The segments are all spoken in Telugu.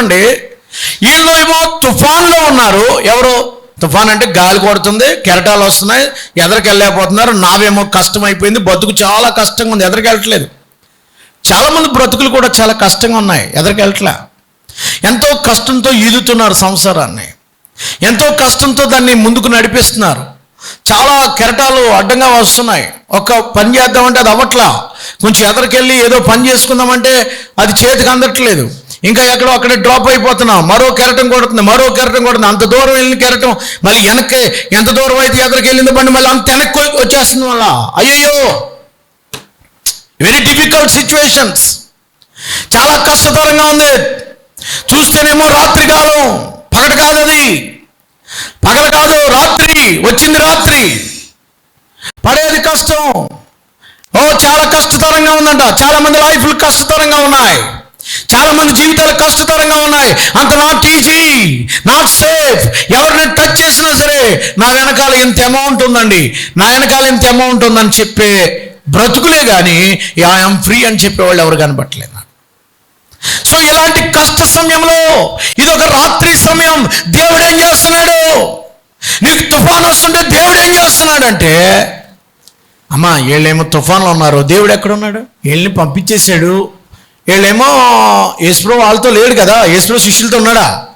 చూడండి. వీళ్ళు ఏమో తుఫాన్లో ఉన్నారు. ఎవరు? తుఫాన్ అంటే గాలి కొడుతుంది కెరటాలు వస్తున్నాయి ఎదరికి వెళ్ళలేకపోతున్నారు నావేమో కష్టం అయిపోయింది బతుకు చాలా కష్టంగా ఉంది ఎదరికి వెళ్ళట్లేదు. బ్రతుకులు కూడా చాలా కష్టంగా ఉన్నాయి ఎదరికి వెళ్ళట్లే. ఎంతో కష్టంతో ఈదుతున్నారు సంసారాన్ని. ఎంతో కష్టంతో దాన్ని ముందుకు నడిపిస్తున్నారు. చాలా కెరటాలు అడ్డంగా వస్తున్నాయి. ఒక పని చేద్దామంటే అది అవ్వట్లా. కొంచెం ఎదరికెళ్ళి ఏదో పని చేసుకుందామంటే అది చేతికి అందట్లేదు. ఇంకా ఎక్కడో అక్కడ డ్రాప్ అయిపోతున్నాం. మరో కెరటం కొడుతుంది మరో కెరటం కొడుతుంది. అంత దూరం వెళ్ళిన కెరటం మళ్ళీ వెనక్కి ఎంత దూరం అయితే ఎదరికి వెళ్ళింది బండి మళ్ళీ అంత వెనక్కి వచ్చేస్తుంది మళ్ళా. అయ్యయ్యో! వెరీ డిఫికల్ట్ సిచ్యువేషన్స్ చాలా కష్టతరంగా ఉంది. చూస్తేనేమో రాత్రి కాలం. పగట కాదు అది. పగల కాదు రాత్రి. వచ్చింది రాత్రి. పడేది కష్టం. ఓ చాలా కష్టతరంగా ఉందంట. చాలా మంది లైఫ్లు కష్టతరంగా ఉన్నాయి. చాలా మంది జీవితాలు కష్టతరంగా ఉన్నాయి. అంత నాట్ ఈజీ నాట్ సేఫ్ ఎవరిని టచ్ చేసినా సరే నా వెనకాల ఇంత అమౌంట్ ఉందండి. నా వెనకాల ఇంత అమౌంట్ ఉందని చెప్పే బ్రతుకులే కానీ ఐఎమ్ ఫ్రీ అని చెప్పేవాళ్ళు ఎవరు కనబట్టలేదు సో ఇలాంటి కష్ట సమయంలో ఇది ఒక రాత్రి సమయం. దేవుడు ఏం చేస్తున్నాడు? నీకు తుఫాన్ వస్తుంటే దేవుడు ఏం చేస్తున్నాడంటే అమ్మా వీళ్ళేమో తుఫాన్లో ఉన్నారు. దేవుడు ఎక్కడున్నాడు వీళ్ళని పంపించేశాడు. వీళ్ళేమో యేసుప్రో వాళ్ళతో లేడు కదా యేసుప్రో శిష్యులతో ఉన్నాడా?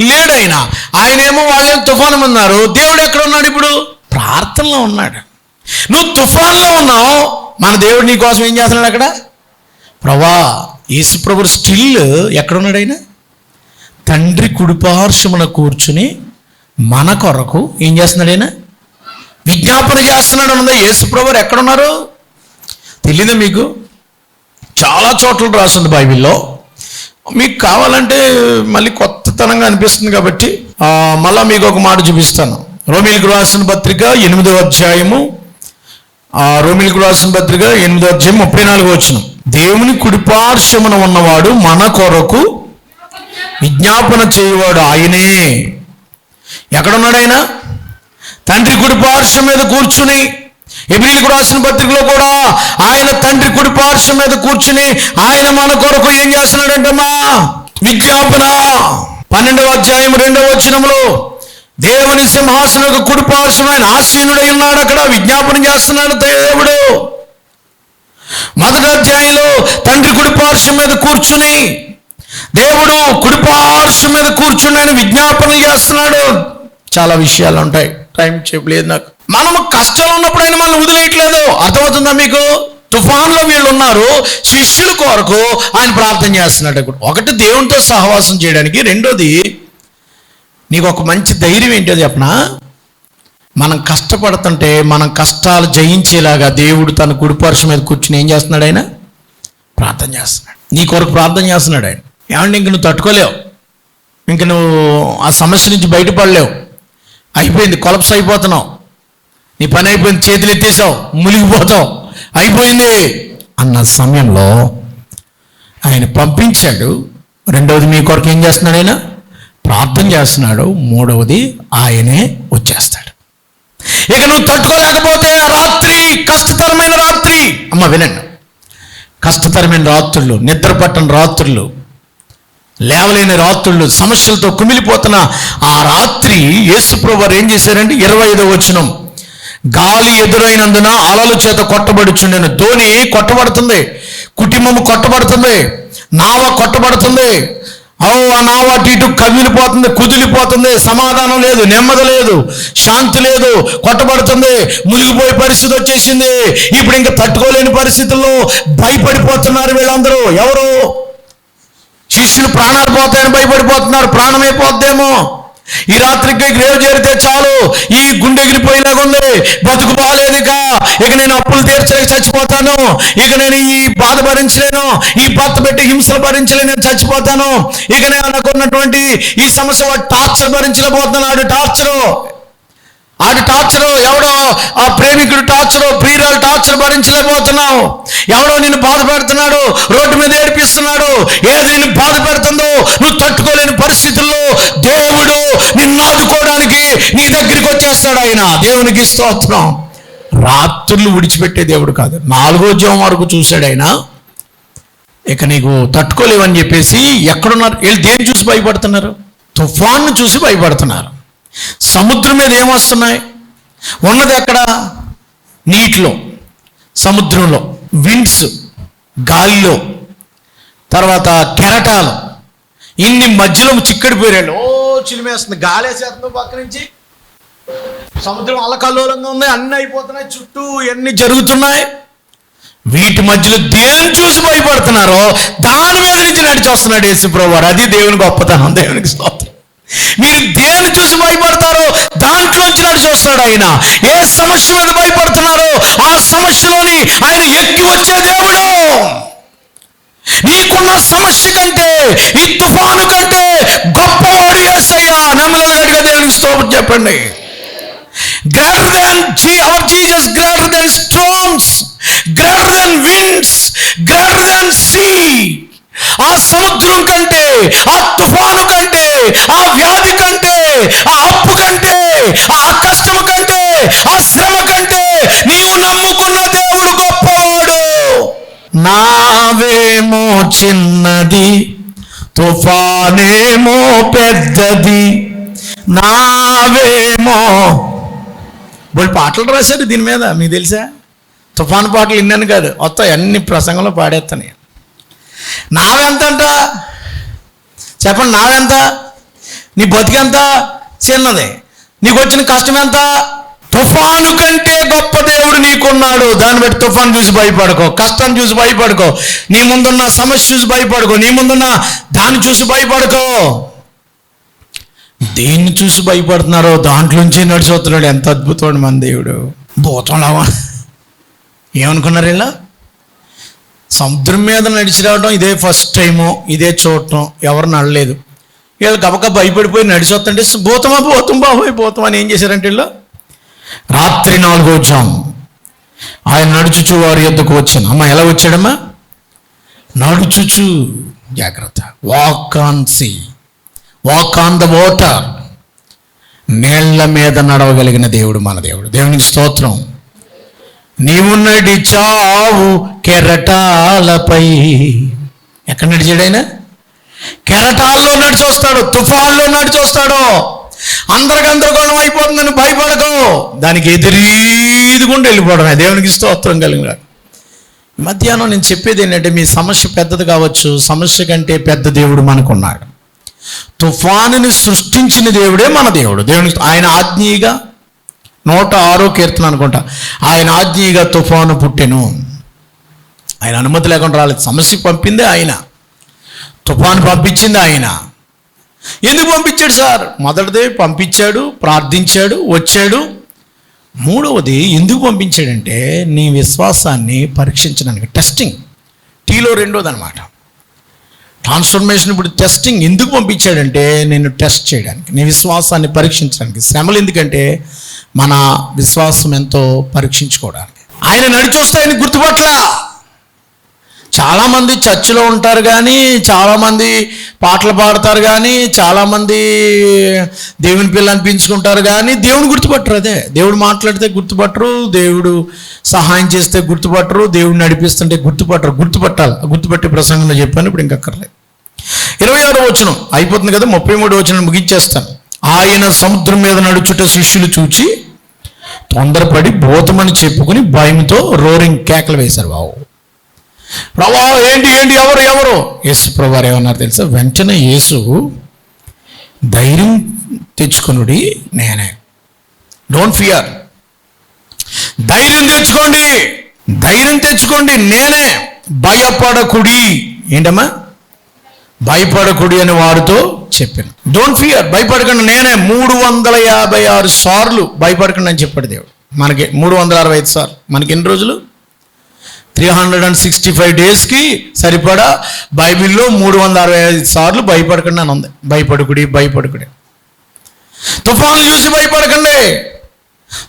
లేడు ఆయన ఆయనేమో వాళ్ళేమో తుఫాను ఉన్నారు? దేవుడు ఎక్కడ ఉన్నాడు ఇప్పుడు? ప్రార్థనలో ఉన్నాడు. నువ్వు తుఫాన్లో ఉన్నావు మన దేవుడు నీ కోసం ఏం చేస్తున్నాడు అక్కడ? ప్రభా యేసుప్రభు స్టిల్ ఎక్కడున్నాడు ఆయన? తండ్రి కుడిపార్శ్వమున కూర్చుని మన కొరకు ఏం చేస్తున్నాడు ఆయన? విజ్ఞాపన చేస్తున్నాడు అన్నది యేసుప్రభు ఎక్కడున్నారు తెలియదా మీకు? చాలా చోట్ల రాసింది బైబిల్లో. మీకు కావాలంటే మళ్ళీ కొత్తతనంగా అనిపిస్తుంది కాబట్టి మళ్ళీ మళ్ళా మీకు ఒక మాట చూపిస్తాను. రోమిల్కు రాసిన పత్రిక ఎనిమిదో అధ్యాయము ఆ రోమిలకు రాసిన పత్రిక ఎనిమిదో అధ్యాయం ముప్పై నాలుగు వచ్చిన దేవుని కుడిపార్శ్వమున ఉన్నవాడు మన కొరకు విజ్ఞాపన చేయవాడు ఆయనే. ఎక్కడున్నాడు ఆయన? తండ్రి కుడిపార్శ్వం మీద కూర్చుని ఎబ్రిల్కు రాసిన పత్రికలో కూడా ఆయన తండ్రి కుడి పార్శ్వం మీద కూర్చుని ఆయన మన కొరకు ఏం చేస్తున్నాడంటమ్మా? విజ్ఞాపన. పన్నెండవ అధ్యాయం రెండవ వచనంలో దేవుని సింహాసనకు కుడి పార్శ్వం ఆయన ఆసీనుడై ఉన్నాడు. అక్కడ విజ్ఞాపన చేస్తున్నాడు దేవుడు. మొదటి అధ్యాయంలో తండ్రి కుడి పార్శ్వం మీద కూర్చుని దేవుడు కుడి పార్శ్వం మీద కూర్చుని ఆయన విజ్ఞాపన చేస్తున్నాడు. చాలా విషయాలు ఉంటాయి. టైం చెప్పలేదు నాకు. మనము కష్టాలు ఉన్నప్పుడు ఆయన మనల్ని వదిలేయట్లేదు. అర్థమవుతుందా మీకు? తుఫాన్లో వీళ్ళు ఉన్నారు శిష్యుల కొరకు ఆయన ప్రార్థన చేస్తున్నాడు ఇప్పుడు. ఒకటి దేవునితో సహవాసం చేయడానికి రెండోది నీకు ఒక మంచి ధైర్యం ఏంటో చెప్పనా? మనం కష్టపడుతుంటే మనం కష్టాలు జయించేలాగా దేవుడు తన కుడిపరుషం మీద కూర్చుని ఏం చేస్తున్నాడు ఆయన? ప్రార్థన చేస్తున్నాడు. నీ కొరకు ప్రార్థన చేస్తున్నాడు ఆయన. ఏమంటే ఇంక నువ్వు తట్టుకోలేవు. ఇంక నువ్వు ఆ సమస్య నుంచి బయటపడలేవు. అయిపోయింది కొలప్స్ అయిపోతున్నావు. నీ పని అయిపోయింది చేతులు ఎత్తేసావు మునిగిపోతావు అయిపోయింది. అన్న సమయంలో ఆయన పంపించాడు. రెండవది మీ కొరకు ఏం చేస్తున్నాడు ఆయన? ప్రార్థన చేస్తున్నాడు. మూడవది ఆయనే వచ్చేస్తాడు. ఇక నువ్వు తట్టుకోలేకపోతే ఆ రాత్రి కష్టతరమైన రాత్రి. అమ్మ వినండి. కష్టతరమైన రాత్రులు నిద్ర పట్టని రాత్రులు లేవలేని రాత్రులు సమస్యలతో కుమిలిపోతున్న ఆ రాత్రి యేసుప్రభు వారు ఏం చేశారంటే ఇరవై ఐదో వచనం గాలి ఎదురైనందున అలల చేత కొట్టబడుచుండెను ధోని కొట్టబడుతుంది. కుటుంబం కొట్టబడుతుంది. నావ కొట్టబడుతుంది. ఓ ఆ నావ అటు ఇటు కదిలిపోతుంది కుదిలిపోతుంది. సమాధానం లేదు నెమ్మది లేదు శాంతి లేదు కొట్టబడుతుంది. మునిగిపోయే పరిస్థితి వచ్చేసింది. ఇప్పుడు ఇంకా తట్టుకోలేని పరిస్థితుల్లో భయపడిపోతున్నారు వీళ్ళందరూ. ఎవరు? శిష్యులు ప్రాణాలు పోతాయని భయపడిపోతున్నారు. ప్రాణమైపోద్దేమో ఈ రాత్రికి గ్రేవ్ చేరితే చాలు. ఈ గుండె ఎగిరిపోయిలాగా ఉంది బతుకు బాగాలేదు ఇక ఇక నేను అప్పులు తీర్చలేక చచ్చిపోతాను. ఇక నేను ఈ బాధ భరించలేను. ఈ భర్త పెట్టి హింసలు భరించలేను. నేను చచ్చిపోతాను. ఇక నేను అనుకున్నటువంటి ఈ సమస్య టార్చర్ భరించలేకపోతున్నాడు. టార్చరు. ఆడి టార్చరు ఎవడో ఆ ప్రేమికుడు టార్చరు ప్రియురాలు టార్చర్ భరించలేకపోతున్నావు. ఎవడో నిన్ను బాధ పెడుతున్నాడు రోడ్డు మీద ఏడిపిస్తున్నాడు. ఏది నిన్ను బాధ పెడుతుందో నువ్వు తట్టుకోలేని పరిస్థితుల్లో దేవుడు నిన్ను ఆదుకోవడానికి నీ దగ్గరికి వచ్చేస్తాడు ఆయన. దేవునికి స్తోత్రం. రాత్రులు విడిచిపెట్టే దేవుడు కాదు. నాలుగో జీవం వరకు చూశాడు ఆయన. ఇక నీకు తట్టుకోలేవని చెప్పేసి ఎక్కడున్నారు? వీళ్ళు దేన్ని చూసి భయపడుతున్నారు? తుఫాన్ను చూసి భయపడుతున్నారు. సముద్రం మీద ఏమొస్తున్నాయి ఉన్నది ఎక్కడ? నీటిలో సముద్రంలో విండ్స్ గాలిలో తర్వాత కెరటాలు. ఇన్ని మధ్యలో చిక్కడిపోయాడు ఓ చిలిమేస్తుంది. గాలి వేసేస్తుంది పక్క నుంచి. సముద్రం అల్లకల్లోలంగా ఉంది. అన్ని అయిపోతున్నాయి. చుట్టూ ఎన్ని జరుగుతున్నాయి? వీటి మధ్యలో దేని చూసి భయపడుతున్నారో? దాని మీద నుంచి నడిచి వస్తున్నాడు యేసుప్రభు అది దేవుని గొప్పతనం. దేవునికి స్తోత్రం. మీరు దేని చూసి భయపడతారో? దాంట్లోంచి నడిచి వస్తాడు ఆయన. ఏ సమస్య మీద భయపడుతున్నారో ఆ సమస్యలోని ఆయన ఎక్కి వచ్చే దేవుడు. నీకున్న సమస్య కంటే ఈ తుఫాను కంటే గొప్పవాడు ఏసయ్యా. నెమ్మల గడిగా దేవునికి స్తోత్రం చెప్పండి. Greater than the our Jesus greater than strongs greater than winds greater than sea ఆ సముద్రం కంటే ఆ తుఫాను కంటే ఆ వ్యాధి కంటే ఆ అప్పు కంటే ఆ కష్టము కంటే ఆ శ్రమ కంటే నీవు నమ్ముకున్న దేవుడు గొప్పవాడు. నావేమో చిన్నది తుఫానేమో పెద్దది. నావేమో వాళ్ళు పాటలు రాశారు దీని మీద మీకు తెలుసా? తుఫాను పాటలు విన్నాను కాదు మొత్తం అన్ని ప్రసంగంలో పాడేస్తాను నావెంత అంట చెప్పండి నావెంత? నీ బతికెంత? చిన్నది. నీకు వచ్చిన కష్టం ఎంత తుఫాను కంటే గొప్ప దేవుడు నీకున్నాడు. దాన్ని బట్టి తుఫాను చూసి భయపడుకో. కష్టం చూసి భయపడుకో. నీ ముందున్న సమస్య చూసి భయపడుకో. నీ ముందున్న దాన్ని చూసి భయపడుకో. దేన్ని చూసి భయపడుతున్నారో దాంట్లోంచి నడిచిపోతున్నాడు ఎంత అద్భుతమైన మన దేవుడు. భూతంలావా ఏమనుకున్నారు ఇలా సముద్రం మీద నడిచి రావడం ఇదే ఫస్ట్ టైము ఇదే చూడటం ఎవరు నడలేదు. వీళ్ళు గబక భయపడిపోయి నడిచి వస్తుంటే భూతమా భూతం బాబోయ్ భూతం అని ఏం చేశారంటే వీళ్ళు రాత్రి నాలుగో జాము ఆయన నడుచుచు వారి యొద్దకు వచ్చాను. అమ్మ ఎలా వచ్చాడమ్మా? నడుచుచు. జాగ్రత్త. Walk on sea walk on the water నీళ్ళ మీద నడవగలిగిన దేవుడు మన దేవుడు. దేవునికి స్తోత్రం. నీవు నడిచావు కెరటాలపై. ఎక్కడ నడిచాడైనా కెరటాల్లో నడిచొస్తాడో తుఫాన్లో నడిచి వస్తాడు. గందరగోళం అయిపోతుందని భయపడకు. దానికి ఎదురీదుకుండా వెళ్ళిపోవడమే. దేవునికి స్తోత్రం కలిగిన మధ్యాహ్నం నేను చెప్పేది ఏంటంటే మీ సమస్య పెద్దది కావచ్చు సమస్య కంటే పెద్ద దేవుడు మనకున్నాడు. తుఫానుని సృష్టించిన దేవుడే మన దేవుడు. దేవునికి ఆయన ఆజ్ఞీగా నూట ఆరో కీర్తన అనుకుంటా. ఆయన ఆజ్ఞీగా తుఫాను పుట్టెను. ఆయన అనుమతి లేకుండా రాలేదు. సమస్య పంపింది ఆయన. తుఫాను పంపించింది ఆయన. ఎందుకు పంపించాడు సార్? మొదటిదే పంపించాడు ప్రార్థించాడు వచ్చాడు. మూడవది ఎందుకు పంపించాడంటే నీ విశ్వాసాన్ని పరీక్షించడానికి. టెస్టింగ్ టీలో రెండోది అనమాట ట్రాన్స్ఫర్మేషన్ ఇప్పుడు టెస్టింగ్ ఎందుకు పంపించాడంటే నేను టెస్ట్ చేయడానికి నీ విశ్వాసాన్ని పరీక్షించడానికి శ్రమలు ఎందుకంటే మన విశ్వాసం ఎంతో పరీక్షించుకోవడానికి. ఆయన నడిచొస్తే ఆయన గుర్తుపట్ల చాలామంది చర్చిలో ఉంటారు కానీ చాలామంది పాటలు పాడతారు కానీ చాలామంది దేవుని పిల్ల అనిపించుకుంటారు కానీ దేవుని గుర్తుపట్టరు అదే. దేవుడు మాట్లాడితే గుర్తుపట్టరు దేవుడు సహాయం చేస్తే గుర్తుపట్టరు దేవుడు నడిపిస్తుంటే గుర్తుపట్టరు. గుర్తుపట్టాలి గుర్తుపట్టే ప్రసంగంలో చెప్పాను ఇప్పుడు ఇంకక్కర్లేదు ఇరవై ఆరో వచనం అయిపోతుంది కదా ముప్పై మూడు వచనం ముగించేస్తాను. ఆయన సముద్రం మీద నడుచుట శిష్యులు చూచి తొందరపడి భూతమని చెప్పుకుని భయంతో రోరింగ్ కేకలు వేశారు బాబు ప్రభా ఏంటి ఏంటి ఎవరు ఎవరు? యేసు ప్రభువారు ఏమన్నారు తెలుసా? వెంటనే యేసు ధైర్యం తెచ్చుకునుడి నేనే. డోంట్ ఫియర్ ధైర్యం తెచ్చుకోండి. ధైర్యం తెచ్చుకోండి నేనే. భయపడకుడి. ఏంటమ్మా? భయపడకుడి అని వారితో చెప్పాను. డోంట్ ఫియర్ భయపడకండి. నేనే మూడు వందల యాభై ఆరు సార్లు భయపడకండి అని చెప్పాడు దేవుడు. మనకి మూడు వందల అరవై ఐదు సార్లు. మనకి ఎన్ని రోజులు? Three hundred and sixty five డేస్కి సరిపడా బైబిల్లో మూడు వందల అరవై ఐదు సార్లు భయపడకండి అని ఉంది. భయపడుకుడి భయపడుకుడి. తుఫాను చూసి భయపడకండి.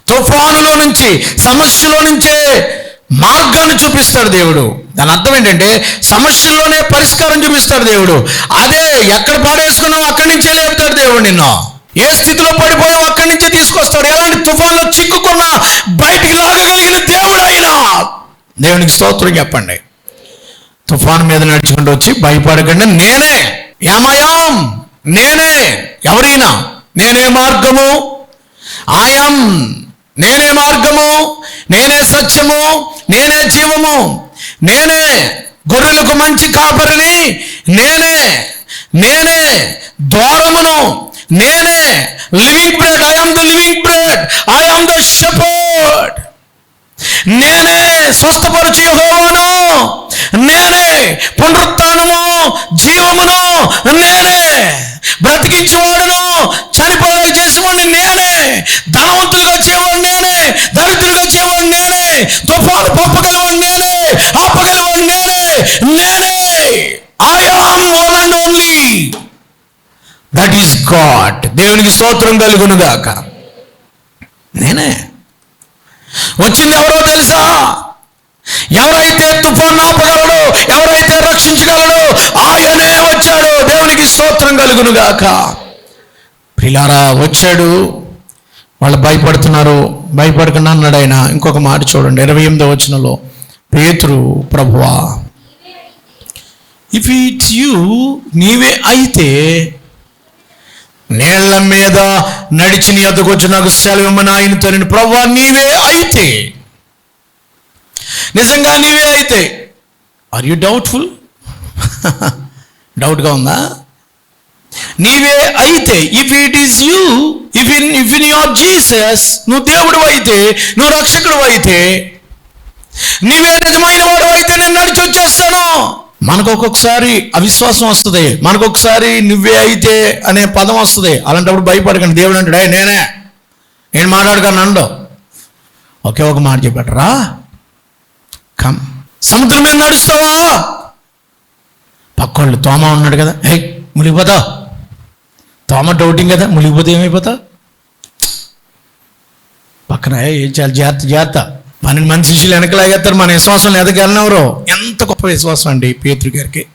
తుఫానులో నుంచి సమస్యలో నుంచే మార్గాన్ని చూపిస్తాడు దేవుడు. దాని అర్థం ఏంటంటే సమస్యల్లోనే పరిష్కారం చూపిస్తాడు దేవుడు. అదే ఎక్కడ పాడేసుకున్నావు అక్కడి నుంచే లేపుతాడు దేవుడు నిన్ను. ఏ స్థితిలో పడిపోయావు అక్కడి నుంచే తీసుకొస్తాడు. ఎలాంటి తుఫాన్లో చిక్కుకున్నా బయటికి లాగగలిగిన దేవుడు అయినా దేవునికి స్తోత్రం చెప్పండి. తుఫాన్ మీద నడుచుకుంటూ వచ్చి భయపడకండి. నేనే ఏమయాం నేనే ఎవరైనా నేనే మార్గము. ఆయం నేనే మార్గము. నేనే సత్యము నేనే జీవము. నేనే గొర్రెలకు మంచి కాపరిని. నేనే నేనే ద్వారమును నేనే living bread I am the living bread I am the shepherd నేనే స్వస్థపరచు యహోవాను. నేనే పునరుత్నము జీవమును నేనే బ్రతికించేవాడును. చనిపోయేలా చేసేవాడిని నేనే ధనవంతులుగా చేయవాడు నేనే దరిద్రులుగా చేయవాడు నేనే. తుఫాను పంపగలవాడు నేనే. ఆపగలవాడు నేనే. నేనే. I am one and only that is God దేవునికి స్తోత్రం కలుగునుగాక. నేనే. వచ్చింది ఎవరో తెలుసా? ఎవరైతే తుఫాన్ ఆపగలడు ఎవరైతే రక్షించగలడు ఆయనే వచ్చాడు. దేవునికి స్తోత్రం కలుగునుగాక. ప్రిలారా వచ్చాడు. వాళ్ళు భయపడుతున్నారు. భయపడకుండా అన్నాడు ఆయన. ఇంకొక మాట చూడండి. ఇరవై ఎనిమిదో వచనంలో పేతురు ప్రభువా ఇఫ్ ఇట్స్ యూ నీవే అయితే నీళ్ళ మీద నడిచి నీ నాకు సెలవిమ్మని ఆయనతో నేను ప్రభా నీవే అయితే నిజంగా నీవే అయితే ఆర్ యు డౌట్ఫుల్ డౌట్గా ఉందా? నీవే అయితే if it is you if in if in your Jesus నువ్వు దేవుడు అయితే నువ్వు రక్షకుడు అయితే నీవే నిజమైన వాడు అయితే నేను నడిచి వచ్చేస్తాను. మనకు ఒక్కొక్కసారి అవిశ్వాసం వస్తుంది. మనకు ఒకసారి నువ్వే అయితే అనే పదం వస్తుంది. అలాంటప్పుడు భయపడకండి. దేవుడు అంటాడు నేనే. నేను మాట్లాడగలను అండు ఒకే ఒక మాట చెప్పాడరా కమ్. సముద్రం మీద నడుస్తావా? పక్కోళ్ళు తోమ ఉన్నాడు కదా. హే మునిగిపోతావు. తోమ డౌటింగ్ కదా మునిగిపోతే ఏమైపోతా? పక్కన ఏం చేయాలి? జాగ్రత్త జాగ్రత్త. పన్నెండు మంది శిష్యులు వెనకలాగేస్తారు మన విశ్వాసం ఎదగలనెవరు ఎంత గొప్ప విశ్వాసం అండి పేతురు గారికి.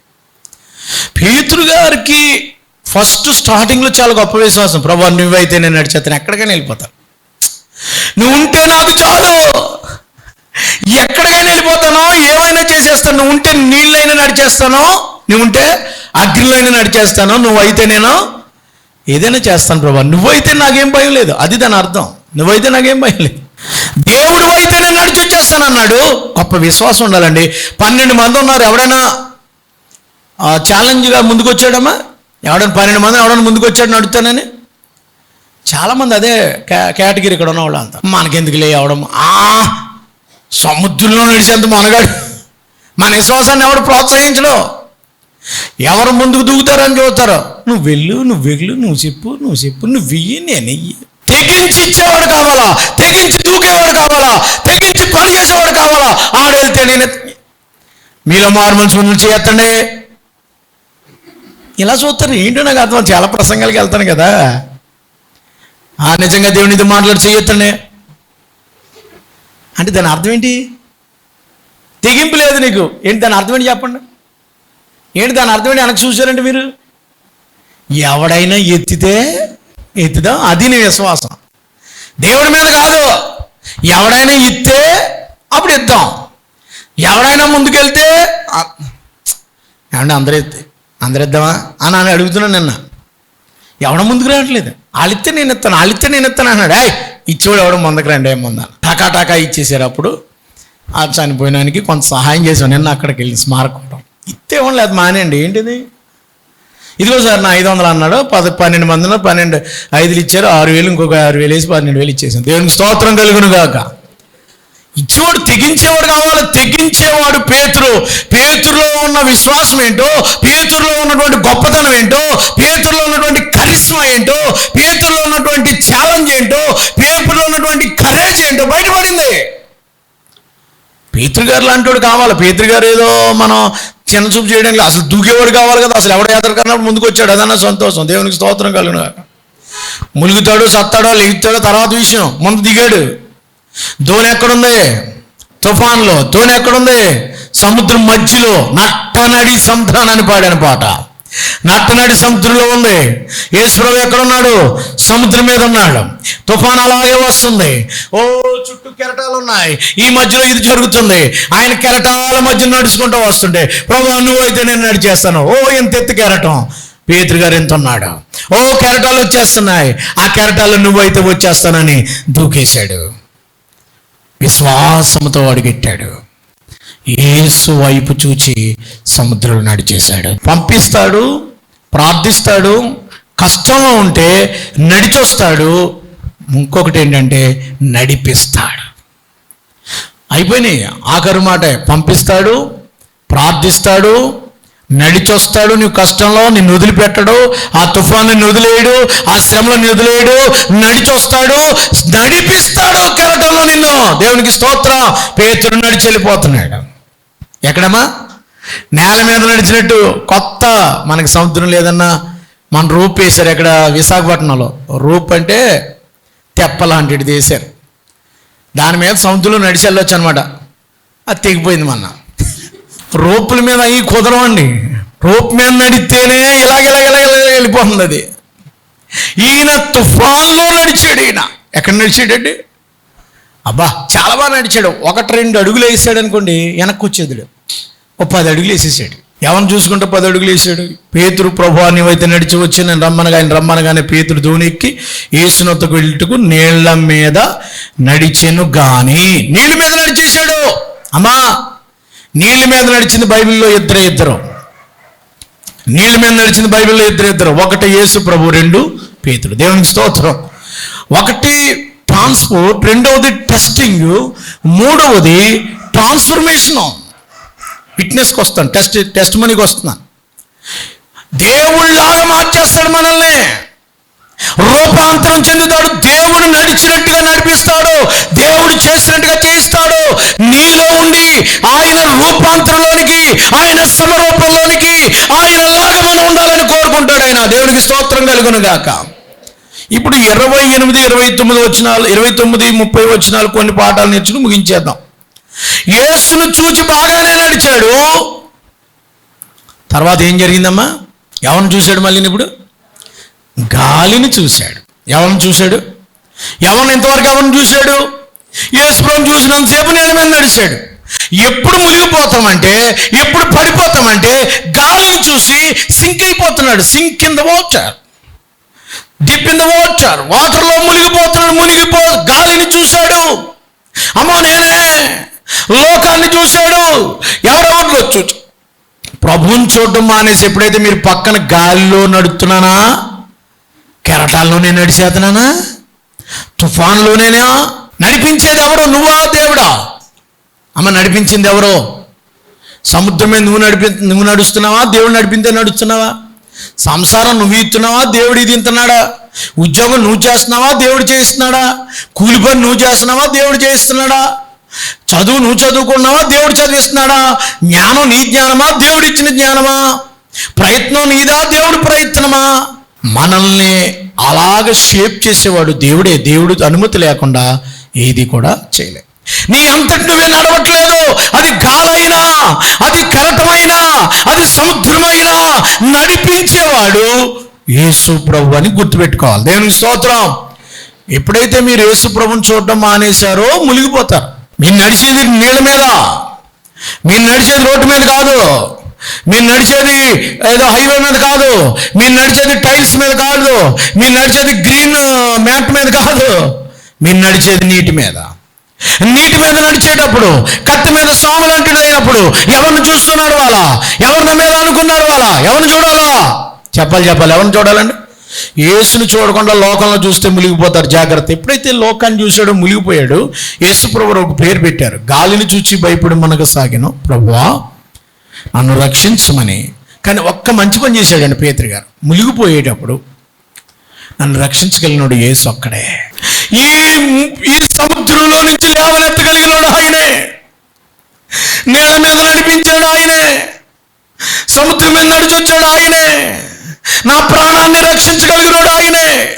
పేతురు గారికి ఫస్ట్ స్టార్టింగ్లో చాలా గొప్ప విశ్వాసం. ప్రభా నువ్వైతే నేను నడిచేస్తాను ఎక్కడికైనా వెళ్ళిపోతాను నువ్వు ఉంటే నాకు చాలు. ఎక్కడికైనా వెళ్ళిపోతానో. ఏమైనా చేసేస్తాను. నువ్వు ఉంటే నీళ్ళైనా నడిచేస్తాను. నువ్వు ఉంటే అగ్నిలైనా నడిచేస్తాను. నువ్వైతే నేను ఏదైనా చేస్తాను ప్రభా. నువ్వైతే నాకేం భయం లేదు. అది దాని అర్థం. నువ్వైతే నాకేం భయం లేదు. దేవుడు అయితే నేను నడిచి వచ్చేస్తాను అన్నాడు. గొప్ప విశ్వాసం ఉండాలండి. పన్నెండు మంది ఉన్నారు. ఎవడైనా ఛాలెంజ్గా ముందుకు వచ్చాడమ్మా ఎవడైనా పన్నెండు మంది ఎవడైనా ముందుకు వచ్చాడు నడుతానని? చాలామంది అదే కే- కేటగిరీ ఇక్కడ ఉన్నవాళ్ళు అంత. మనకెందుకులే మనకెందుకు అవడం ఆ సముద్రంలో నడిచేంత మనగాడు. మన విశ్వాసాన్ని ఎవడు ప్రోత్సహించడు? ఎవరు ముందుకు దూకుతారని చూస్తారు? నువ్వు వెళ్ళు నువ్వు వెళ్ళు నువ్వు చెప్పు నువ్వు చెప్పు నువ్వు వెయ్యి నేను తెగించి ఇచ్చేవాడు కావాలా? తెగించి దూకేవాడు కావాలా? తెగించి పని చేసేవాడు కావాలా? ఆడు వెళ్తే నేను మీలో మారు మనిషి ముందు చేయత్తండి. ఇలా చూస్తారు. ఏంటో నాకు అర్థం చాలా ప్రసంగాలకి వెళ్తాను కదా. ఆ నిజంగా దేవునితో మాట్లాడి చేయొత్తండి. అంటే దాని అర్థం ఏంటి? తెగింపు లేదు నీకు. ఏంటి దాని అర్థం ఏంటి చెప్పండి? ఏంటి దాని అర్థం ఏంటి? వెనక్కి చూసారంటే మీరు? ఎవడైనా ఎత్తితే ఎత్తుదాం అది నీ విశ్వాసం. దేవుడి మీద కాదు. ఎవడైనా ఇస్తే అప్పుడు ఇద్దాం ఎవడైనా ముందుకెళ్తే ఏమంటే అందరూ ఎత్తే అందరు ఇద్దామా అని అని అడుగుతున్నాను నిన్న. ఎవడ ముందుకు రావట్లేదు? వాళ్ళిస్తే నేను ఇస్తాను వాళ్ళిస్తే నేను ఇస్తాను అన్నాడు. అయ్ ఇచ్చేవాడు ఎవడం ముందుకు రండి ఏం ముందా టాకా టాకా ఇచ్చేసారు అప్పుడు. ఆ చనిపోయినానికి కొంత సహాయం చేశాను నిన్న అక్కడికి వెళ్ళి స్మారకం ఇస్తే లేదు మానేయండి. ఏంటిది? ఇదిగో సార్ నా ఐదు వందలు అన్నాడు. పద పన్నెండు మందిలో పన్నెండు ఐదులు ఇచ్చారు. ఆరు వేలు ఇంకొక ఆరు వేలు వేసి పన్నెండు వేలు ఇచ్చేసాను దేవునికి స్తోత్రం కలుగును గాక. ఇచ్చేవాడు తెగించేవాడు కావాలి. తెగించేవాడు పేతురు. పేతురులో ఉన్న విశ్వాసం ఏంటో పేతురులో ఉన్నటువంటి గొప్పతనం ఏంటో పేతురులో ఉన్నటువంటి కరిష్మా ఏంటో పేతురులో ఉన్నటువంటి ఛాలెంజ్ ఏంటో పేతురులో ఉన్నటువంటి కరేజ్ ఏంటో బయటపడింది. పేతురు గారు లాంటి వాడు కావాలి. పేతురు గారు ఏదో మనం చిన్న చూపు చేయడానికి అసలు దూకేవాడు కావాలి కదా అసలు ఎవడ యాత్ర కన్నప్పుడు ముందుకు వచ్చాడు అదన్నా సంతోషం. దేవునికి స్తోత్రం కలిగిన ములుగుతాడో సత్తాడో లెగుతాడో తర్వాత విషయం ముందు దిగాడు. దోణి ఎక్కడుంది? తుఫాన్లో. దోణి ఎక్కడుంది? సముద్రం మధ్యలో. నట్టనడి సముద్రాన్ని పాడాను పాట. నట్టనడి సముద్రంలో ఉంది. యేసుప్రభు ఎక్కడున్నాడు? సముద్రం మీద ఉన్నాడు. తుఫాన్ అలాగే వస్తుంది. ఓ చుట్టూ కెరటాలు ఉన్నాయి. ఈ మధ్యలో ఇది జరుగుతుంది. ఆయన కెరటాల మధ్య నడుచుకుంటూ వస్తుండే ప్రభు నువ్వు అయితే నేను నడిచేస్తాను. ఓ ఎంత ఎత్తు కెరటం? పేతురు గారు ఎంత ఉన్నాడు? ఓ కెరటాలు వచ్చేస్తున్నాయి. ఆ కెరటాలు నువ్వైతే వచ్చేస్తానని దూకేశాడు. విశ్వాసంతో అడిగెట్టాడు. ఏసు వైపు చూచి సముద్రంలో నడిచేశాడు. పంపిస్తాడు ప్రార్థిస్తాడు కష్టంలో ఉంటే నడిచొస్తాడు. ఇంకొకటి ఏంటంటే నడిపిస్తాడు. అయిపోయినాయి. ఆఖరి మాట పంపిస్తాడు ప్రార్థిస్తాడు నడిచొస్తాడు. నీ కష్టంలో నిన్ను వదిలిపెట్టడు ఆ తుఫాను వదిలేయడు ఆ శ్రమలో వదిలేయడు నడిచొస్తాడు నడిపిస్తాడు కెరటంలో నిన్ను. దేవునికి స్తోత్రం. పేతుడు నడిచి వెళ్ళిపోతున్నాడు. ఎక్కడమ్మా? నేల మీద నడిచినట్టు కొత్త మనకి సముద్రం లేదన్నా మన రూప్ వేశారు ఎక్కడ విశాఖపట్నంలో. రూప్ అంటే తెప్ప లాంటిది వేశారు. దాని మీద సముద్రంలో నడిచి వెళ్ళొచ్చు అనమాట అది తెగిపోయింది మొన్న. రోపుల మీద అవి కుదరవండి రోప్ మీద నడిస్తేనే ఇలాగ ఇలాగ ఇలాగ ఇలాగ వెళ్ళిపోతుంది అది. ఈయన తుఫాన్లో నడిచాడు ఈయన. ఎక్కడ నడిచాడండి? అబ్బా చాలా బాగా నడిచాడు. ఒకటి రెండు అడుగులు వేసాడు అనుకోండి వెనక్కి వచ్చేది ఓ పది అడుగులు వేసేసాడు. ఎవరిని చూసుకుంటే పది అడుగులు వేసాడు. పేతురు ప్రభు నీవైతే నడిచి వచ్చి నేను రమ్మనగా ఆయన రమ్మనగానే పేతురు ధోని ఎక్కి ఏసునొత్తకు వెళ్ళుటకు నీళ్ళ మీద నడిచెను గాని నీళ్ళ మీద నడిచేశాడు. అమ్మా నీళ్ళ మీద నడిచింది బైబిల్లో ఇద్దరే ఇద్దరు. నీళ్ళ మీద నడిచింది బైబిల్లో ఇద్దరు ఇద్దరు. ఒకటి యేసు ప్రభు రెండు పేతుడు దేవునికి స్తోత్రం. ఒకటి ట్రాన్స్పోర్ట్ రెండవది టెస్టింగ్ మూడవది ట్రాన్స్ఫర్మేషన్. ఫిట్నెస్కి వస్తాను టెస్ట్ టెస్ట్ మనీకి వస్తున్నాను దేవుళ్ళలాగా మార్చేస్తాడు మనల్ని. రూపాంతరం చెందుతాడు దేవుడు నడిచినట్టుగా నడిపిస్తాడు దేవుడు చేసినట్టుగా చేయిస్తాడు. నీలో ఉండి ఆయన రూపాంతరంలోనికి ఆయన సమరూపంలోనికి ఆయనలాగా మనం ఉండాలని కోరుకుంటాడు ఆయన. దేవుడికి స్తోత్రం కలుగును గాక. ఇప్పుడు ఇరవై ఎనిమిది ఇరవై తొమ్మిది వచ్చినాలు ఇరవై తొమ్మిది ముప్పై వచ్చినాలు కొన్ని పాఠాలు నేర్చుకుని ముగించేద్దాం. యేసును చూచి బాగానే నడిచాడు. తర్వాత ఏం జరిగిందమ్మా? ఎవరిని చూశాడు మళ్ళీ ఇప్పుడు? గాలిని చూశాడు. ఎవరిని చూశాడు? ఎవరిని ఇంతవరకు ఎవరిని చూశాడు? యేసుప్రభుని చూసినంతసేపు నేల మీద నడిచాడు. ఎప్పుడు మునిగిపోతామంటే ఎప్పుడు పడిపోతామంటే గాలిని చూసి సింక్ అయిపోతున్నాడు. సింక్ కింద the water dip in the water వాటర్లో మునిగిపోతున్నాడు మునిగిపో గాలిని చూశాడు. అమ్మో నేనే లోకాన్ని చూశాడు. ఎవరెవరిలో చూ ప్రభువుని చూడడం మానేసి ఎప్పుడైతే మీరు పక్కన గాలిలో నడుస్తున్నానా కెరటాల్లోనే నడిచేతనానా? తుఫాన్లోనేనా? నడిపించేది ఎవరు? నువ్వా దేవుడా? అమ్మ నడిపించింది ఎవరో? సముద్రమే నువ్వు నడిపి నువ్వు నడుస్తున్నావా? దేవుడు నడిపిందే నడుస్తున్నావా? సంసారం నువ్వు ఇస్తున్నావా? దేవుడు ఇది ఇంతున్నాడా? ఉద్యోగం నువ్వు చేస్తున్నావా? దేవుడు చేస్తున్నాడా కూలి పని నువ్వు చేస్తున్నావా? దేవుడు చేస్తున్నాడా చదువు నువ్వు చదువుకున్నావా? దేవుడు చదివిస్తున్నాడా? జ్ఞానం నీ జ్ఞానమా? దేవుడు ఇచ్చిన జ్ఞానమా? ప్రయత్నం నీదా? దేవుడు ప్రయత్నమా? మనల్ని అలాగ షేప్ చేసేవాడు దేవుడే. దేవుడు అనుమతి లేకుండా ఏది కూడా చేయలేదు నీ అంతటి నువ్వే నడవట్లేదు అది గాలైనా అది కెరటమైనా అది సముద్రమైనా నడిపించేవాడు యేసు ప్రభు అని గుర్తుపెట్టుకోవాలి. దేవునికి స్తోత్రం. ఎప్పుడైతే మీరు యేసు ప్రభుని చూడటం మానేశారో మునిగిపోతారు. మీరు నడిచేది నీళ్ళ మీద. మీరు నడిచేది రోడ్డు మీద కాదు. మీరు నడిచేది ఏదో హైవే మీద కాదు. మీరు నడిచేది టైల్స్ మీద కాదు. మీరు నడిచేది గ్రీన్ మ్యాట్ మీద కాదు. మీరు నడిచేది నీటి మీద. నీటి మీద నడిచేటప్పుడు కత్తి మీద సాములు అయినప్పుడు ఎవరిని చూస్తున్నారు వాళ్ళ? ఎవరిని మీద అనుకున్నారు వాళ్ళ? ఎవరిని చూడాలా? చెప్పాలి చెప్పాలి. ఎవరిని చూడాలండి? యేసుని చూడకుండా లోకంలో చూస్తే మునిగిపోతారు. జాగ్రత్త. ఎప్పుడైతే లోకాన్ని చూసాడో మునిగిపోయాడు యేసు ప్రభు ఒక పేరు పెట్టారు. గాలిని చూచి భయపడి మనకు సాగిన. ప్రభువా నన్ను రక్షించమని. కానీ ఒక్క మంచి పని చేశాడండి పేతురు గారు. మునిగిపోయేటప్పుడు నన్ను రక్షించగలిగినోడు యేసు ఒక్కడే. ఈ ఈ నుంచి లేవనెత్తగలిగినాడు ఆయనే. నేల మీద నడిపించాడు ఆయనే. సముద్రం మీద నడిచొచ్చాడు ఆయనే. నా ప్రాణాన్ని రక్షించగలిగినాడు ఆయనే.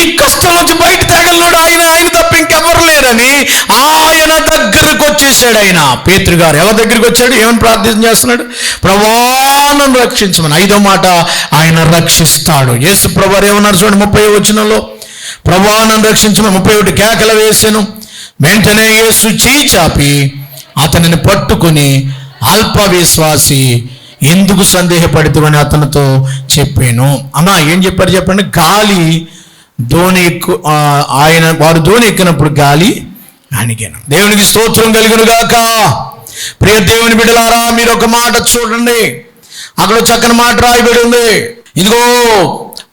ఈ కష్టం నుంచి బయట తేగలినోడు ఆయన. ఆయన తప్ప ఇంకెవరు లేరని ఆయన దగ్గరకు వచ్చేసాడు ఆయన. పేతురు గారు ఎవరి దగ్గరికి వచ్చాడు? ఏమని ప్రార్థన చేస్తున్నాడు? ప్రవాణం రక్షించమని. ఐదో మాట ఆయన రక్షిస్తాడు. యేసు ప్రభారు ఏమన్నారు చూడండి ముప్పై వచ్చినలో ప్రవాణం రక్షించమని ముప్పై ఒకటి కేకలు వేసాను వెంటనే యేసు చేయి చాపి అతనిని పట్టుకుని అల్ప విశ్వాసి ఎందుకు సందేహపడుతువని అతనితో చెప్పాను. అమ్మా ఏం చెప్పారు చెప్పండి? గాలి ధోని ఎక్కు ఆయన వారు ధోని ఎక్కినప్పుడు గాలి అణిగాను. దేవునికి స్తోత్రం కలిగిన గాక. ప్రియ దేవుని బిడ్డలారా మీరు ఒక మాట చూడండి. అక్కడ చక్కని మాట రాయబడి ఉంది. ఇదిగో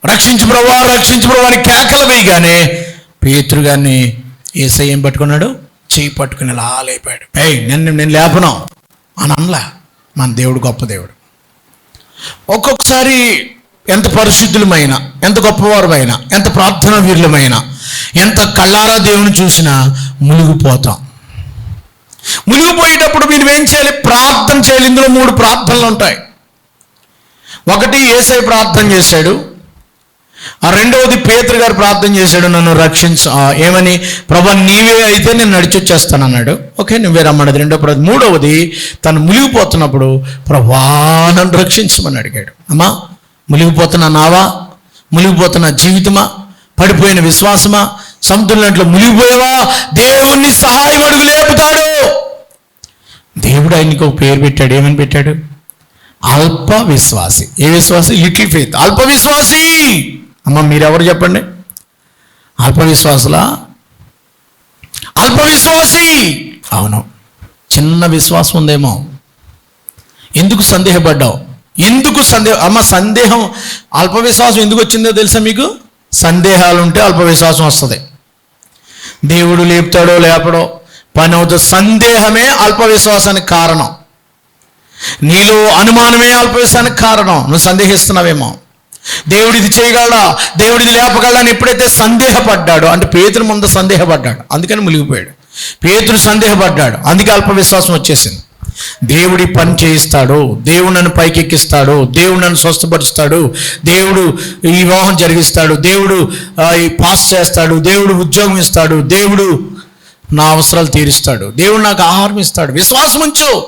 రక్షించు ప్రభా రక్షించు ప్రభా అని కేకలు వేయగానే పేతురు గారిని ఏసై ఏం పట్టుకున్నాడు? చేయి పట్టుకుని ఇలా లేపాడు. ఏయ్ నేను నేను లేపను అని అనలా. మన దేవుడు గొప్ప దేవుడు. ఒక్కొక్కసారి ఎంత పరిశుద్ధులమైన ఎంత గొప్పవారమైన ఎంత ప్రార్థనా వీరులమైన ఎంత కళ్ళారా దేవుని చూసినా మునిగిపోతాం. మునిగిపోయేటప్పుడు మీరు ఏం చేయాలి? ప్రార్థన చేయాలి. ఇందులో మూడు ప్రార్థనలు ఉంటాయి. ఒకటి ఏసై ప్రార్థన చేశాడు. ఆ రెండవది పేతురు గారు ప్రార్థన చేశాడు నన్ను రక్షించు. ఆ, ఏమని? ప్రభా నీవే అయితే నేను నడిచొచ్చేస్తాను అన్నాడు ఓకే నువ్వే రమ్మన్నది. రెండో ప్రార్థన మూడవది తను మునిగిపోతున్నప్పుడు ప్రభా నన్ను రక్షించమని అడిగాడు. అమ్మా మునిగిపోతున్నా నావా? మునిగిపోతున్న జీవితమా? పడిపోయిన విశ్వాసమా? సముద్రంలో మునిగిపోయావా? దేవుణ్ణి సహాయం అడుగు లేపుతాడు. దేవుడు ఆయనకి ఒక పేరు పెట్టాడు. ఏమని పెట్టాడు? అల్ప విశ్వాసి. ఏ విశ్వాసి? Little faith. అల్ప విశ్వాసి! అమ్మ మీరెవరు చెప్పండి? అల్ప విశ్వాసులా అల్ప విశ్వాసి అవును. చిన్న విశ్వాసం ఉందేమో. ఎందుకు సందేహపడ్డావు? ఎందుకు సందేహం అమ్మ సందేహం అల్ప విశ్వాసం ఎందుకు వచ్చిందో తెలుసా మీకు? సందేహాలు ఉంటే అల్ప విశ్వాసం వస్తుంది. దేవుడు లేపుతాడో లేపడో పని అవుతుంది. సందేహమే అల్ప విశ్వాసానికి కారణం. నీలో అనుమానమే అల్పవిశ్వాసానికి కారణం. నువ్వు సందేహిస్తున్నావేమో. దేవుడు ఇది చేయగలడా? దేవుడు ఇది లేపగలడా అని ఎప్పుడైతే సందేహపడ్డాడో అంటే పేతురు ముందు సందేహపడ్డాడు అందుకని మునిగిపోయాడు. పేతురు సందేహపడ్డాడు అందుకే అల్ప విశ్వాసం వచ్చేసింది. దేవుడి పని చేయిస్తాడు దేవుడు నన్ను పైకెక్కిస్తాడు దేవుడు నన్ను స్వస్థపరుస్తాడు దేవుడు ఈ వివాహం జరిగిస్తాడు దేవుడు పాస్ చేస్తాడు దేవుడు ఉద్యోగం ఇస్తాడు దేవుడు నా అవసరాలు తీరుస్తాడు దేవుడు నాకు ఆహారం ఇస్తాడు. విశ్వాసం ఉంచు.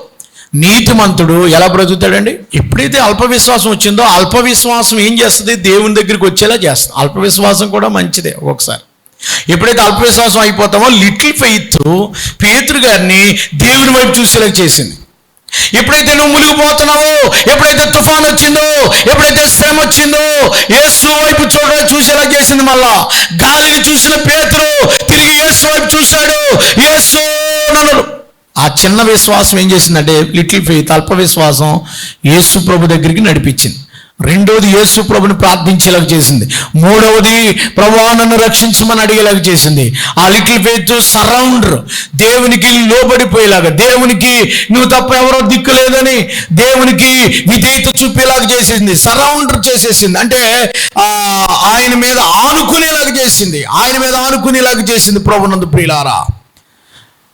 నీతిమంతుడు ఎలా బ్రతుకుతాడండి? ఎప్పుడైతే అల్ప విశ్వాసం వచ్చిందో అల్ప విశ్వాసం ఏం చేస్తుంది? దేవుని దగ్గరికి వచ్చేలా చేస్తుంది. అల్ప విశ్వాసం కూడా మంచిదే ఒక్కొక్కసారి. ఎప్పుడైతే అల్ప విశ్వాసం అయిపోతామో లిటిల్ ఫెయిత్ పేతురు గారిని దేవుని వైపు చూసేలా చేసింది. ఎప్పుడైతే నువ్వు మునిగిపోతున్నావో ఎప్పుడైతే తుఫాన్ వచ్చిందో ఎప్పుడైతే శ్రమ వచ్చిందో యేసు వైపు చూడ చూసేలా చేసింది మళ్ళా. గాలిని చూసిన పేతురు తిరిగి యేసు వైపు చూశాడు. యేసు నన్ను ఆ చిన్న విశ్వాసం ఏం చేసిందంటే లిటిల్ ఫెయిత్ అల్ప విశ్వాసం యేసు ప్రభు దగ్గరికి నడిపించింది. రెండవది యేసు ప్రభుని ప్రార్థించేలాగా చేసింది. మూడవది ప్రభా నన్ను రక్షించమని అడిగేలాగా చేసింది. ఆ లిటిల్ ఫెయిత్ సరౌండర్ దేవునికి లోబడిపోయేలాగా దేవునికి నువ్వు తప్ప ఎవరో దిక్కు లేదని దేవునికి విధేయత చూపేలాగా చేసింది. సరౌండర్ చేసేసింది. అంటే ఆయన మీద ఆనుకునేలాగా చేసింది. ఆయన మీద ఆనుకునేలాగా చేసింది ప్రభునందు ప్రియులారా.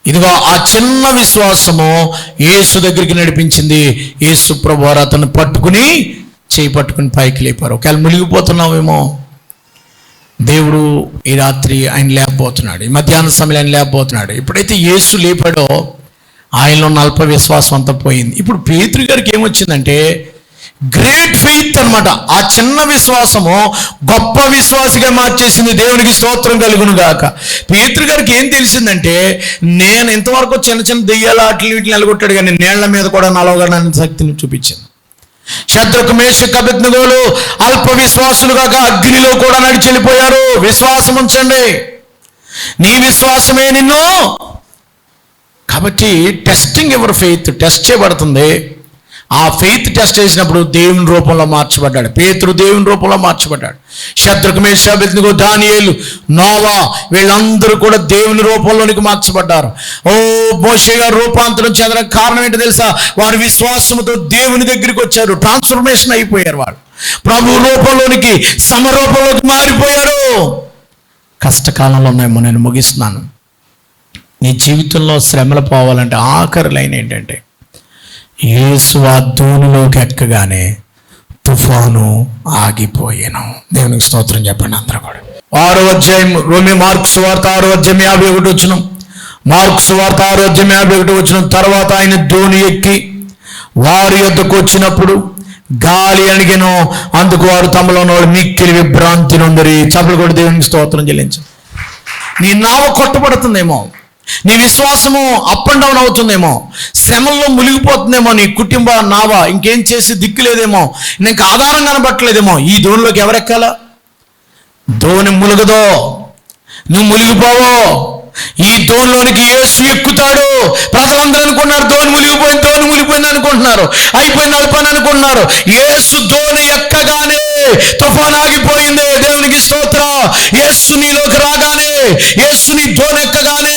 ఇదిగో ఆ చిన్న విశ్వాసము యేసు దగ్గరికి నడిపించింది. యేసు ప్రభు అతను పట్టుకుని చేయి పట్టుకుని పైకి లేపారు. ఒకవేళ మునిగిపోతున్నావేమో. దేవుడు ఈ రాత్రి ఆయన లేకపోతున్నాడు. ఈ మధ్యాహ్న సమయంలో ఆయన లేకపోతున్నాడు. ఎప్పుడైతే యేసు లేపాడో ఆయనలో ఉన్న అల్ప విశ్వాసం అంతా పోయింది. ఇప్పుడు పేతురు గారికి ఏమొచ్చిందంటే గ్రేట్ ఫెయిత్ అన్నమాట. ఆ చిన్న విశ్వాసము గొప్ప విశ్వాసిగా మార్చేసింది దేవునికి స్తోత్రం కలుగును గాక. పేతురు గారికి ఏం తెలిసిందంటే నేను ఇంతవరకు చిన్న చిన్న దెయ్యాల ఆటలు వీటిని నిలగొట్టాడు కానీ నేళ్ళ మీద కూడా నలవగడానికి శక్తిని చూపించింది. శత్రుకు మేషక్ అభిజ్ఞగోలు అల్ప విశ్వాసులుగా అగ్నిలో కూడా నడిచి వెళ్ళిపోయారు. విశ్వాసం ఉంచండి. నీ విశ్వాసమే నిన్ను. కాబట్టి టెస్టింగ్ ఎవరి ఫెయిత్ టెస్ట్ చేయబడుతుంది. ఆ ఫెయిత్ టెస్ట్ చేసినప్పుడు దేవుని రూపంలో మార్చబడ్డాడు. పేతురు దేవుని రూపంలో మార్చబడ్డాడు. శత్రుకు మేషాబెత్తుకు దానియేలు నోవా వీళ్ళందరూ కూడా దేవుని రూపంలోనికి మార్చబడ్డారు. ఓ మోషే గారు రూపాంతరం చెందడానికి కారణం ఏంటో తెలుసా? వారి విశ్వాసంతో దేవుని దగ్గరికి వచ్చారు. ట్రాన్స్ఫర్మేషన్ అయిపోయారు వారు ప్రభు రూపంలోనికి సమరూపంలోకి మారిపోయారు. కష్టకాలంలో ఉన్నాయేమో నేను ముగిస్తున్నాను. నీ జీవితంలో శ్రమలు పోవాలంటే ఆఖరి లైన్ ఏంటంటే యేసు ఆ దూనిలోకి ఎక్కగానే తుఫాను ఆగిపోయాను. దేవునికి స్తోత్రం చెప్పండి అందరూ కూడా. ఆరో అధ్యాయం రోమి మార్క్స్ వార్త ఆరో అధ్యాయం యాభై ఒకటి వచ్చిన. మార్క్స్ వార్త ఆరోగ్యం యాభై ఒకటి వచ్చిన. తర్వాత ఆయన ధోని ఎక్కి వారి యొద్దకు వచ్చినప్పుడు గాలి అణిగిన. అందుకు వారు తమలో ఉన్నవాడు మిక్కిలి విభ్రాంతి నుండి చపలు కూడా దేవునికి స్తోత్రం చెల్లించు. నీ నావ కొట్టబడుతుందేమో. నీ విశ్వాసము అప్ అండ్ డౌన్ అవుతుందేమో. శ్రమల్లో మునిగిపోతుందేమో నీ కుటుంబ నావా ఇంకేం చేసి దిక్కు లేదేమో నీకు ఆధారం కనబట్టలేదేమో. ఈ దోణిలోకి ఎవరెక్కాలా? దోణి ములుగదో? నువ్వు మునిగిపోవో? ఈ దోణిలోనికి యేసు ఎక్కుతాడు. ప్రజలందరూ అనుకున్నారు దోణి మునిగిపోయింది దోణి మునిగిపోయింది అనుకుంటున్నారు. అయిపోయింది అయిపోయింది అనుకుంటున్నారు. యేసు దోణి ఎక్కగానే తుఫాన్ ఆగిపోయింది. దేవునికి స్తోత్ర. ఎస్సు నీలోకి రాగానే యేసు నీ దోని ఎక్కగానే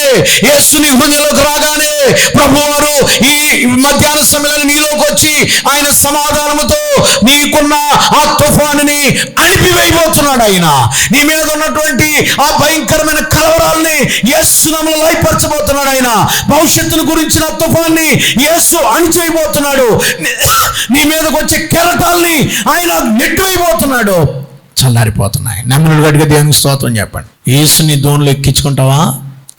నీ హృదయంలోకి రాగానే ప్రభువారు ఈ మధ్యాహ్న సమయంలో నీలోకి వచ్చి ఆయన సమాధానముతో నీకున్న ఆ తుఫానుని అణిపివేయబోతున్నాడు ఆయన. నీ మీద ఉన్నటువంటి ఆ భయంకరమైన కలవరాల్ని యేసు నమ్మలో లయపరచబోతున్నాడు ఆయన. భవిష్యత్తును గురించిన తుఫాన్ని యేసు అణిచేయబోతున్నాడు. నీ- నీ మీదకి వచ్చే కెరటాల్ని ఆయన నెట్టివేయబోతున్నాడు. చల్లారిపోతున్నాయి. నమ్మినడు గడిగా దేవునికి స్తోత్రం చెప్పండి. యేసుని దోణులు ఎక్కించుకుంటావా?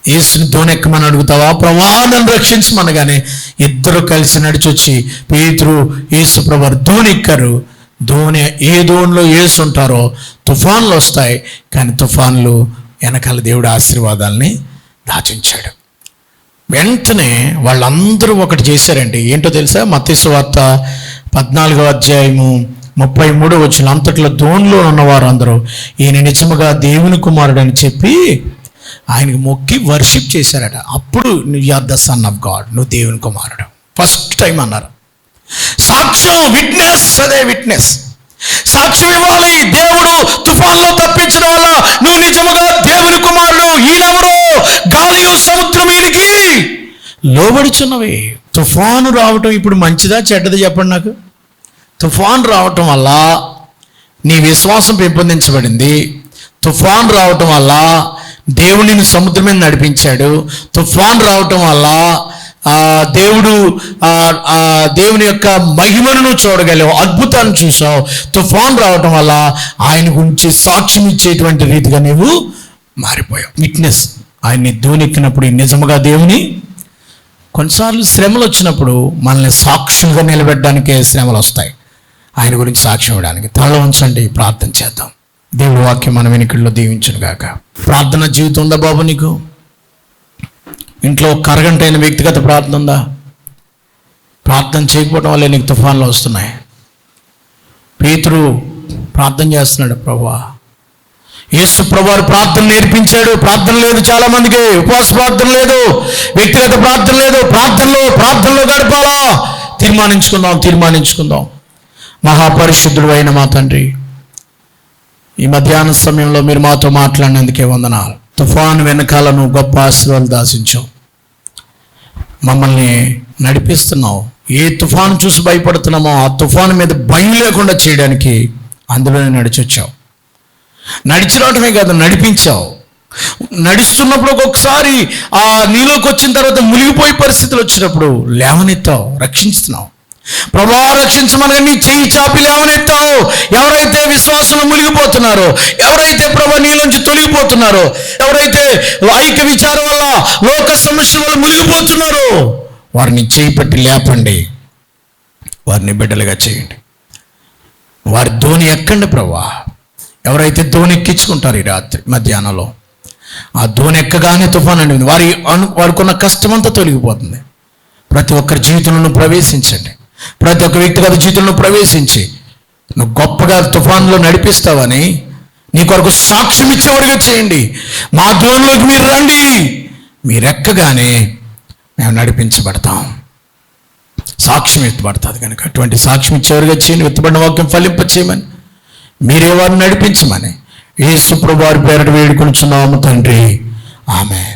యేసుని దోణి ఎక్కమని అడుగుతావా? ప్రమాదం రక్షించమనగానే ఇద్దరు కలిసి నడిచొచ్చి పేతురు యేసు ప్రభు దోణి ఎక్కరు. ధోని ఏ దోణిలో ఏసు ఉంటారో తుఫాన్లు వస్తాయి. కానీ తుఫాన్లు వెనకాల దేవుడు ఆశీర్వాదాల్ని దాచించాడు. వెంటనే వాళ్ళందరూ ఒకటి చేశారండి. ఏంటో తెలుసా? మత్స్య వార్త పద్నాలుగో అధ్యాయము ముప్పై మూడు వచ్చిన అంతట్లో దోన్లో ఉన్నవారు అందరూ ఈయన నిజముగా దేవుని కుమారుడు అని చెప్పి ఆయనకు మొక్కి వర్షిప్ చేశారట. అప్పుడు నువ్వు are the son of God నువ్వు దేవుని కుమారుడు. ఫస్ట్ టైం అన్నారు. సాక్ష్యం విట్నెస్ అదే విట్నెస్ సాక్ష్యం ఇవ్వాలి. దేవుడు తుఫాన్లో తప్పించడం వల్ల నువ్వు నిజముగా దేవుని కుమారుడు. ఈయనెవరో? గాలియు సముద్రం ఈయనకి లోబడుచున్నవి. తుఫాను రావటం ఇప్పుడు మంచిదా చెడ్డది చెప్పండి నాకు? తుఫాన్ రావటం వల్ల నీ విశ్వాసం పెంపొందించబడింది. తుఫాన్ రావటం వల్ల దేవుడిని సముద్రం మీద నడిపించాడు. తుఫాన్ రావటం వల్ల దేవుడు దేవుని యొక్క మహిమను నువ్వు చూడగలవు అద్భుతాన్ని చూసావు. తుఫాన్ రావటం వల్ల ఆయన గురించి సాక్ష్యం ఇచ్చేటువంటి రీతిగా నీవు మారిపోయావు. విట్నెస్ ఆయన్ని దూనెక్కినప్పుడు నిజముగా దేవుని కొన్నిసార్లు శ్రమలు వచ్చినప్పుడు మనల్ని సాక్షులుగా నిలబెట్టడానికే శ్రమలు వస్తాయి. ఆయన గురించి సాక్ష్యం ఇవ్వడానికి తల ఉంచండి ప్రార్థన చేద్దాం. దేవుడి వాక్యం మన వెనుకల్లో దీవించను గాక. ప్రార్థన జీవితం ఉందా బాబు నీకు? ఇంట్లో కరగంటైన అయిన వ్యక్తిగత ప్రార్థన ఉందా? ప్రార్థన చేయకపోవడం వల్ల నీకు తుఫాన్లు వస్తున్నాయి. పేతురు ప్రార్థన చేస్తున్నాడు ప్రభా. యేసు ప్రభువారు ప్రార్థన నేర్పించాడు. ప్రార్థన లేదు చాలా మందికి ఉపవాస ప్రార్థన లేదు. వ్యక్తిగత ప్రార్థన లేదు. ప్రార్థనలో ప్రార్థనలో గడపాలా? తీర్మానించుకుందాం తీర్మానించుకుందాం. మహాపరిశుద్ధుడు అయిన మా తండ్రి ఈ మధ్యాహ్న సమయంలో మీరు మాతో మాట్లాడినందుకే వందనాలు. తుఫాన్ వెనకాల నువ్వు గొప్ప ఆశీర్వాదాలు దాసించావు. మమ్మల్ని నడిపిస్తున్నావు. ఏ తుఫాను చూసి భయపడుతున్నామో ఆ తుఫాను మీద భయం లేకుండా చేయడానికి అందులోనే నడిచొచ్చావు. నడిచిరావటమే కాదు నడిపించావు. నడుస్తున్నప్పుడు ఒక్కొక్కసారి ఆ నీలోకి వచ్చిన తర్వాత మునిగిపోయే పరిస్థితులు వచ్చినప్పుడు లేవనెత్తావు రక్షిస్తున్నావు ప్రభా రక్షించమనగా నీ చెయ్యి చాపి లేవనెత్తావు. ఎవరైతే విశ్వాసంలో మునిగిపోతున్నారో ఎవరైతే ప్రభా నీలోంచి తొలగిపోతున్నారో ఎవరైతే ఐక్య విచారం వల్ల లోక సమస్య వల్ల మునిగిపోతున్నారో వారిని చేయి పట్టి లేపండి. వారిని బిడ్డలుగా చేయండి. వారి ధోని ఎక్కండి ప్రభా. ఎవరైతే ధోని ఎక్కించుకుంటారు ఈ రాత్రి మధ్యాహ్నంలో ఆ ధోని ఎక్కగానే తుఫాన్ అండి. వారి అను వారికి ఉన్న కష్టమంతా తొలగిపోతుంది. ప్రతి ఒక్కరి జీవితంలో ప్రవేశించండి. ప్రతి ఒక్క వ్యక్తిగత జీవితంలో ప్రవేశించి నువ్వు గొప్పగా తుఫాన్లో నడిపిస్తావని నీ కొరకు సాక్ష్యం ఇచ్చేవారుగా చేయండి. మా దూరంలోకి మీరు రండి. మీరెక్కగానే మేము నడిపించబడతాం. సాక్ష్యం ఎత్తబడుతుంది కనుక అటువంటి సాక్ష్యం ఇచ్చేవారుగా చేయండి. ఎత్తబడిన వాక్యం ఫలింప చేయమని మీరే వారిని నడిపించమని. ఏ సుప్రభు వారి పేరట వేడుకొనిచున్నాము తండ్రి. ఆమె